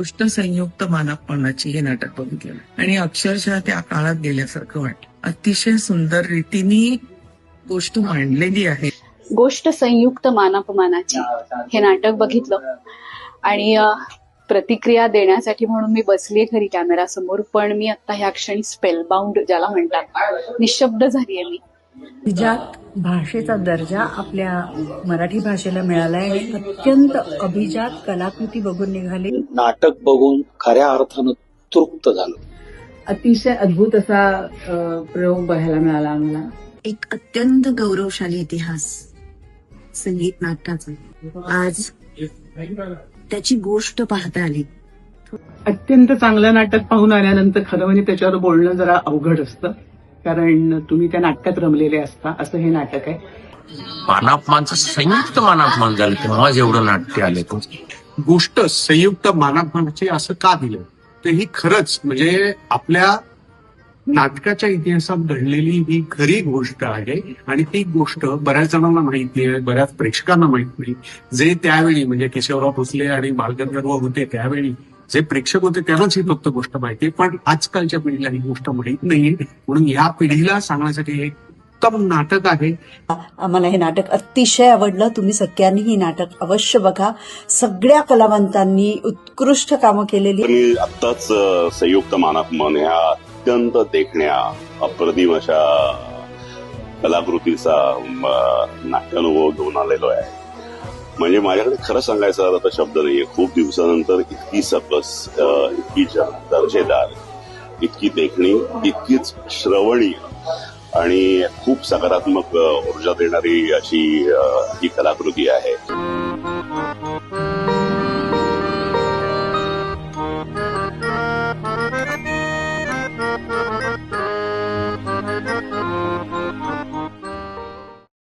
गोष्ट संयुक्त मानवपणाची हे नाटक बघितलेलं आणि अक्षरशः त्या काळात गेल्यासारखं वाटलं. अतिशय सुंदर रीतीने गोष्ट मांडलेली आहे. गोष्ट संयुक्त मानापमानाची हे नाटक बघितलं. आणि प्रतिक्रिया देण्यासाठी म्हणून मी बसलीये खरी कॅमेरा समोर पण मी आता ह्या क्षणी स्पेलबाउंड ज्याला म्हणतात निशब्द झालीये मी. अभिजात भाषेचा दर्जा आपल्या मराठी भाषेला मिळाला आहे आणि अत्यंत अभिजात कलाकृती बघून निघाली. नाटक बघून खऱ्या अर्थानं तृप्त झालो. अतिशय अद्भुत असा प्रयोग बघायला मिळाला आम्हाला. एक अत्यंत गौरवशाली इतिहास संगीत नाटकाचा. आज त्याची गोष्ट पाहता आली. अत्यंत चांगलं नाटक पाहून आल्यानंतर खरं म्हणजे त्याच्यावर बोलणं जरा अवघड असतं. कारण तुम्ही त्या नाटकात रमलेले असता असं हे नाटक आहे. मानापमानचं संयुक्त मानापमान झालं तेव्हा जेवढं नाट्य आले. तो गोष्ट संयुक्त मानापमानाची असं का दिलं? तर ही खरंच म्हणजे आपल्या नाटकाच्या इतिहासात घडलेली ही खरी गोष्ट आहे आणि ती गोष्ट बऱ्याच जणांना माहीत नाही बऱ्याच प्रेक्षकांना माहीत नाही. जे त्यावेळी म्हणजे केशवराव भोसले आणि बालगंधर्व होते त्यावेळी जे प्रेक्षक होते त्यांनाच ही फक्त गोष्ट माहिती पण आजकालच्या पिढीला ही गोष्ट माहीत नाही म्हणून या पिढीला सांगण्यासाठी एक उत्तम नाटक आहे. आम्हाला हे नाटक अतिशय आवडलं. तुम्ही सगळ्यांनी ही नाटक अवश्य बघा. सगळ्या कलावंतांनी उत्कृष्ट कामं केलेली मी आत्ताच संयुक्त मानापमान ह्या अत्यंत देखण्या अप्रतिम अशा कलाकृतीचा नाट्यानुभव घेऊन आलेलो आहे. म्हणजे माझ्याकडे खरं सांगायचं आता शब्द नाहीये. खूप दिवसानंतर इतकी सकस इतकी दर्जेदार इतकी देखणी इतकीच श्रवणीय आणि खूप सकारात्मक ऊर्जा देणारी अशी ही कलाकृती आहे.